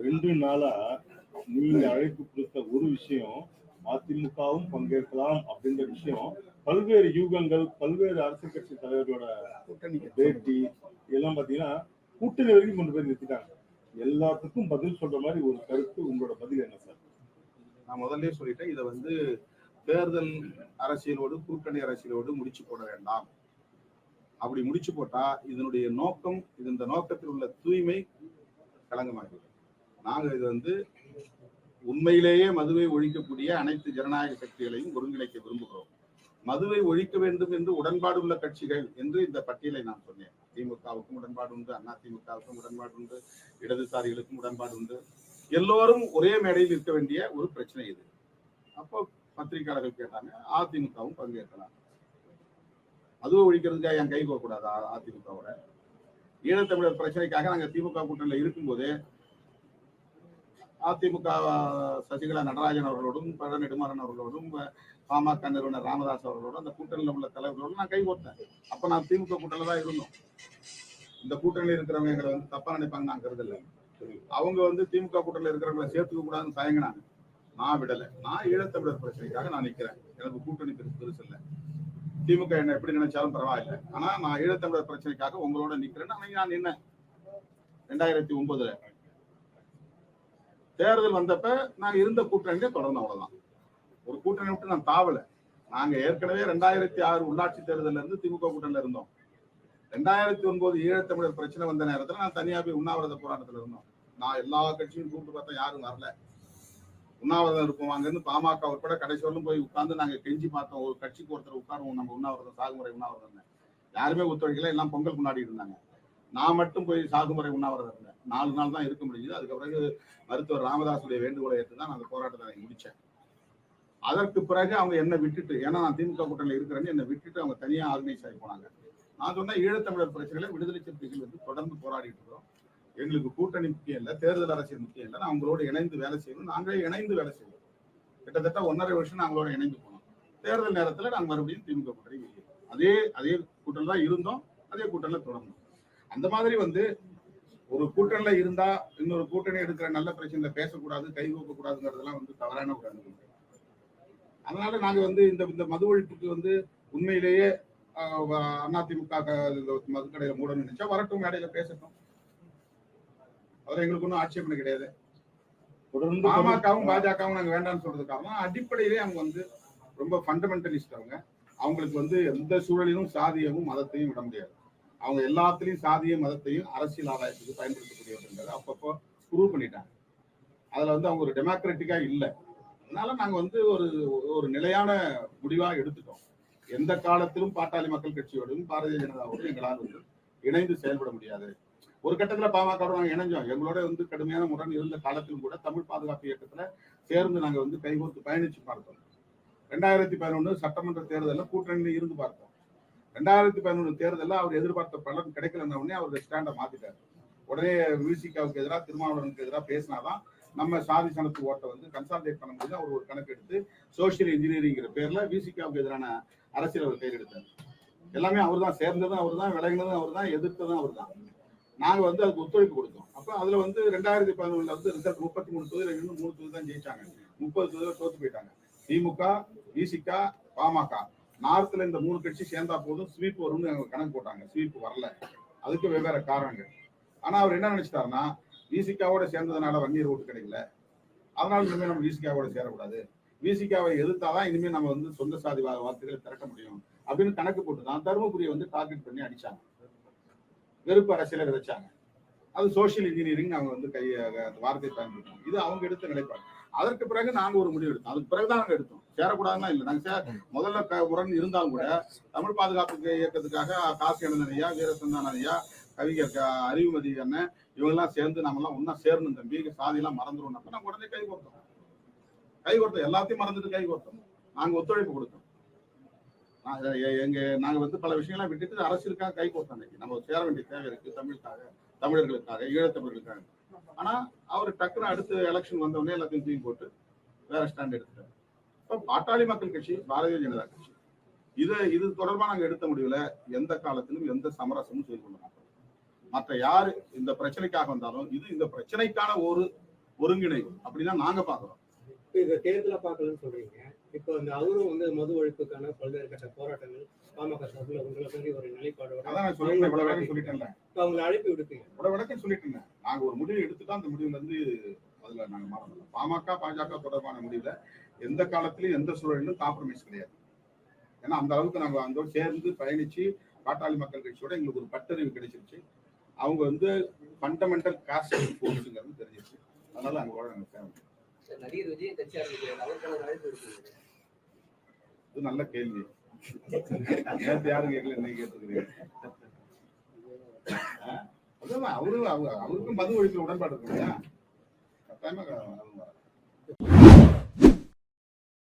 ரெண்டு நாளா நீங்க அழைப்பு கொடுத்த ஒரு விஷயம் அதிமுகவும் பங்கேற்கலாம் அப்படின்ற விஷயம் பல்வேறு யூகங்கள் பல்வேறு அரசியல் கட்சி தலைவர்களோட கூட்டணி பேட்டி எல்லாம் பாத்தீங்கன்னா கூட்டணி வரைக்கும் கொண்டு போய் நிறுத்திட்டாங்க. எல்லாத்துக்கும் பதில் சொல்ற மாதிரி ஒரு கருத்து உங்களோட பதில் என்ன சார்? நான் முதல்ல சொல்லிட்டேன் இதை வந்து தேர்தல் அரசியலோடு கூட்டணி அரசியலோடு முடிச்சு போட வேண்டாம். அப்படி முடிச்சு போட்டா இதனுடைய நோக்கம் இது இந்த நோக்கத்தில் உள்ள தூய்மை களங்கமாகிறது நாங்கள் இது வந்து உண்மையிலேயே மதுவை ஒழிக்கக்கூடிய அனைத்து ஜனநாயக சக்திகளையும் ஒருங்கிணைக்க விரும்புகிறோம். மதுவை ஒழிக்க வேண்டும் என்று உடன்பாடு உள்ள கட்சிகள் என்று இந்த பட்டியலை நான் சொன்னேன். திமுகவுக்கும் உடன்பாடு உண்டு அண்ணா திமுகவுக்கும் உடன்பாடு உண்டு இடதுசாரிகளுக்கும் உடன்பாடு உண்டு. எல்லோரும் ஒரே மேடையில் இருக்க வேண்டிய ஒரு பிரச்சனை இது. அப்போ பத்திரிகையாளர்கள் கேட்டாங்க அதிமுகவும் பங்கேற்கலாம். அதுவும் ஒழிக்கிறதுக்காக என் கை போகக்கூடாது அதிமுகவோட? ஈழத்தமிழர் பிரச்சனைக்காக நாங்கள் திமுக கூட்டணியில் இருக்கும்போதே அதிமுக சசிகலா நடராஜன் அவர்களோடும் பழ நெடுமாறன் அவர்களோடும் பாமக நிறுவனர் ராமதாஸ் அவர்களோடும் அந்த கூட்டணியில் உள்ள தலைவர்களோடும் நான் கை கோர்த்தேன். அப்போ நான் திமுக கூட்டணியில் தான் இருந்தோம். இந்த கூட்டணியில் இருக்கிறவங்க எங்களை வந்து தப்பாக நினைப்பாங்க நான் கருதில்லை அவங்க வந்து திமுக கூட்டணியில் இருக்கிறவங்களை சேர்த்துக்க கூடாதுன்னு தயங்கினாங்க. நான் விடல. நான் ஈழத்தமிழர் பிரச்சனைக்காக நான் நிக்கிறேன். எனக்கு கூட்டணி பெருசு பெருசு இல்லை. திமுக என்ன எப்படி நினைச்சாலும் பரவாயில்ல. ஆனா நான் ஈழத்தமிழர் பிரச்சனைக்காக உங்களோட நிக்கிறேன்னு அன்னைக்கு நான் நின்னேன். ரெண்டாயிரத்தி ஒன்பதுல. தேர்தல் வந்தப்ப நாங்க இருந்த கூட்டணியிலே தொடர்ந்து அவ்வளவுதான். ஒரு கூட்டணி விட்டு நான் தாவல. நாங்க ஏற்கனவே ரெண்டாயிரத்தி ஆறு உள்ளாட்சி தேர்தல்ல இருந்து திமுக கூட்டணியில இருந்தோம். ரெண்டாயிரத்தி ஒன்பது ஈழத்தமிழர் பிரச்சனை வந்த நேரத்துல நான் தனியா போய் உண்ணாவிரத போராட்டத்துல இருந்தோம். நான் எல்லா கட்சியும் கூப்பிட்டு பார்த்தா யாரும் வரல. உண்ணாவிரதம் இருப்போம். அங்கிருந்து பாமக உட்பட கடைசி வரலும் போய் உட்கார்ந்து நாங்க கெஞ்சி பார்த்தோம். ஒரு கட்சிக்கு ஒருத்தர் உட்காருவோம். நம்ம உண்ணாவிரதம் சாகுமுறை உண்ணாவிரதம் யாருமே ஒத்துழைக்கல. எல்லாம் பொங்கல் கொண்டாடி இருந்தாங்க. நான் மட்டும் போய் சாகுமுறை உண்ணாவிரதம் இருந்தேன் நாலு நாள் தான் இருக்க முடிஞ்சது. அதுக்கு பிறகு மருத்துவர் ராமதாசுடைய வேண்டுகோளை ஏற்று தான் நான் அந்த போராட்டத்தை நான் முடிச்சேன். அதற்கு பிறகு அவங்க என்னை விட்டுட்டு ஏன்னா நான் திமுக கூட்டணியில் இருக்கிறேன்னு என்னை விட்டுட்டு அவங்க தனியாக ஆர்கனைஸ் ஆகி போனாங்க. நான் சொன்ன ஈழத்தமிழர் பிரச்சனைகளை விடுதலை சிறுத்தைகள் வந்து தொடர்ந்து போராடிட்டு இருக்கிறோம். எங்களுக்கு கூட்டணி முக்கியம் இல்லை தேர்தல் அரசியல் முக்கியம் இல்லை. நான் அவங்களோட இணைந்து வேலை செய்யணும். நாங்களே இணைந்து வேலை செய்வோம் கிட்டத்தட்ட ஒன்றரை வருஷம் நாங்களோட இணைந்து போனோம். தேர்தல் நேரத்தில் நாங்கள் மறுபடியும் திமுக கூட்டணி அதே அதே கூட்டணியில் தான் இருந்தோம். அதே கூட்டணியில் தொடர்ந்தோம். அந்த மாதிரி வந்து ஒரு கூட்டணியில் இருந்தா இன்னொரு கூட்டணி எடுக்கிற நல்ல பிரச்சனையில பேசக்கூடாது கை கூடாதுங்கிறதெல்லாம் வந்து தவறான ஒரு அனுபவம் அதனால நாங்க வந்து இந்த இந்த மது ஒழிப்புக்கு வந்து உண்மையிலேயே அதிமுக மதுக்கடையில மூடணும்னு நினைச்சா வரட்டும் மேடையில பேசட்டும். அவர் எங்களுக்கு ஒன்றும் ஆட்சேபனை கிடையாது. தொடர்ந்து பாமகவும் பாஜகவும் நாங்க வேண்டாம்னு சொல்றது காரணம் அடிப்படையிலே அவங்க வந்து ரொம்ப ஃபண்டமெண்டலிஸ்ட் அவங்க. அவங்களுக்கு வந்து எந்த சூழலிலும் சாதியமும் மதத்தையும் விட முடியாது. அவங்க எல்லாத்துலயும் சாதிய மதத்தையும் அரசியல் ஆதாயத்துக்கு பயன்படுத்தக்கூடியவர்கள் அப்பப்போ ப்ரூவ் பண்ணிட்டாங்க. அதுல வந்து அவங்க ஒரு டெமோக்ராட்டிக்கா இல்லை. அதனால நாங்க வந்து ஒரு ஒரு நிலையான முடிவா எடுத்துட்டோம். எந்த காலத்திலும் பாட்டாளி மக்கள் கட்சியோடும் பாரதிய ஜனதாவோடும் எங்களால் வந்து இணைந்து செயல்பட முடியாது. ஒரு கட்டத்துல பாமக இணைஞ்சோம். எங்களோட வந்து கடுமையான முரண் இருந்த காலத்திலும் கூட தமிழ் பாதுகாப்பு இயக்கத்துல சேர்ந்து நாங்க வந்து கைகோர்த்து பயணிச்சு பார்த்தோம். ரெண்டாயிரத்தி பதினொன்று சட்டமன்ற தேர்தலில் கூட்டணியில் இருந்து பார்த்தோம். ரெண்டாயிரத்தி பதினொன்று தேர்தலில் அவர் எதிர்பார்த்த பலன் கிடைக்கலன்ன உடனே அவர் ஸ்டாண்டை மாத்திட்டாரு. உடனே விசிகாவுக்கு எதிராக திருமாவளவனுக்கு எதிராக பேசினாதான் நம்ம சாதி சனத்து ஓட்டை வந்து கன்சால்டேட் பண்ண முடியுது அவர் ஒரு கணக்கு எடுத்து சோசியல் இன்ஜினியரிங்கிற பேர்ல விசிகாவுக்கு எதிரான அரசியல் அவர் பேர் எடுத்தார். எல்லாமே அவர் தான் சேர்ந்ததும் அவர் தான் விலகினதும் அவர் தான் எதிர்த்ததும் அவர் தான் நாங்க வந்து அதுக்கு ஒத்துழைப்பு கொடுத்தோம். அப்ப அதுல வந்து ரெண்டாயிரத்தி பதினொன்றுல வந்து ரிசல்ட் முப்பத்தி மூணு தொகுதியில் இன்னும் மூணு தொகுதி தான் ஜெயிச்சாங்க. முப்பது தொகுதியில் தோத்து போயிட்டாங்க. திமுக விசிகா பாமக. நார்த்ல இந்த மூணு கட்சி சேர்ந்தா போதும். ஸ்வீப் வரும்னு அவங்க கணக்கு போட்டாங்க. ஸ்வீப் வரல. அதுக்கு வெவ்வேறு காரணங்கள். ஆனா அவர் என்ன நினைச்சிட்டாருன்னா விசிகாவோட சேர்ந்ததுனால வன்னியர் ஓட்டு கிடைக்கல. அதனால இனிமேல் நம்ம விசிகாவோட சேரக்கூடாது. விசிகாவை எதிர்த்தாதான் இனிமேல் நம்ம வந்து சொந்த சாதி வா- வார்த்தைகளை திரட்ட முடியும். அப்படின்னு கணக்கு போட்டு தான் தருமபுரியை வந்து டார்கெட் பண்ணி அடிச்சாங்க. வெறுப்பு அரசியலை விதைச்சாங்க அது சோசியல் இன்ஜினியரிங் அவங்க வந்து கை அந்த வார்த்தையை பயன்படுத்தாங்க இது அவங்க எடுத்த நிலைப்பாடு. அதற்கு பிறகு நாங்க ஒரு முடிவு எடுத்தோம். அதுக்கு பிறகுதான் நாங்க எடுத்தோம். சேரக்கூடாதுன்னா இல்லை. நாங்க சேர முதல்ல உடன் இருந்தாலும் கூட தமிழ் பாதுகாப்பு இயக்கத்துக்காக காசி அனந்தன் வீரசந்தானையா ஐயா கவிஞர் க- அறிவுமதி அண்ணன் இவங்கெல்லாம் சேர்ந்து நம்மலாம் ஒன்னா சேரணும் தம்பி. சாதி எல்லாம் மறந்துடும் நம்ம உடனே கை கொடுத்தோம் கை கொடுத்தோம் எல்லாத்தையும் மறந்துட்டு கை கொடுத்தோம் நாங்க ஒத்துழைப்பு கொடுத்தோம். எங்க நாங்க வந்து பல விஷயங்கள்லாம் விட்டுட்டு அரசியலுக்காக கை கொடுத்தோம் அன்னைக்கு. நம்ம சேர வேண்டிய தேவை இருக்கு தமிழுக்காக தமிழர்களுக்காக ஈழத்தமிழர்களுக்காக. ஆனா அவர் டக்குன்னு அடுத்த எலெக்ஷன் வந்த உடனே எல்லாத்தையும் தூக்கி போட்டு வேற ஸ்டாண்ட் எடுத்துட்டாரு. இப்ப பாட்டாளி மக்கள் கட்சி பாரதிய ஜனதா கட்சி. இது இது தொடர்பா நாங்க எடுத்த முடியல எந்த காலத்திலும் எந்த சமரசமும் செய்து கொள்ள மாட்டோம். மற்ற யாரு இந்த பிரச்சனைக்காக வந்தாலும் இது இந்த பிரச்சனைக்கான ஒரு ஒருங்கிணைவு அப்படின்னா நாங்க பாக்குறோம் இந்த தேர்தலை பார்க்கலன்னு சொல்றீங்க. இந்த அவரும் வந்து மது ஒழிப்புக்கான பல்வேறு கட்ட போராட்டங்கள் பாமக சார்பில் உங்களை மாதிரி ஒரு நிலைப்பாடோட அதான் நான் சொல்லிட்டேன் இவ்வளவு விளக்கம் சொல்லிட்டேன்ல. இப்ப அவங்களை அழைப்பு விடுப்பீங்க இவ்வளவு விளக்கம் சொல்லிட்டேன் நாங்க ஒரு முடிவு எடுத்துட்டா அந்த முடிவுல இருந்து அதுல நாங்க மாறணும். பாமக பாஜக தொடர்பான முடிவுல எந்த காலத்திலும் எந்த சூழலிலும் காம்ப்ரமைஸ் கிடையாது. ஏன்னா அந்த அளவுக்கு நாங்க அந்த சேர்ந்து பயணிச்சு பாட்டாளி மக்கள் கட்சியோட எங்களுக்கு ஒரு பட்டறிவு கிடைச்சிருச்சு. அவங்க வந்து ஃபண்டமெண்டல் காஸ்ட் ஃபோர்ஸுங்கிறது தெரிஞ்சிருச்சு. அதனால அங்க வாழ நாங்க தேவை சார், நடிகர் விஜய் கட்சி ஆரம்பிக்கிறார். அவருக்கான அழைப்பு விடுக்கிறீங்க இது நல்ல கேள்வி. நேற்று யாரும் கேட்கல இன்னைக்கு கேட்டுக்கிறீங்க? அவரு அவருக்கும் மது ஒழிப்பு உடன்பாடு இருக்கு கட்டாயமா அவங்க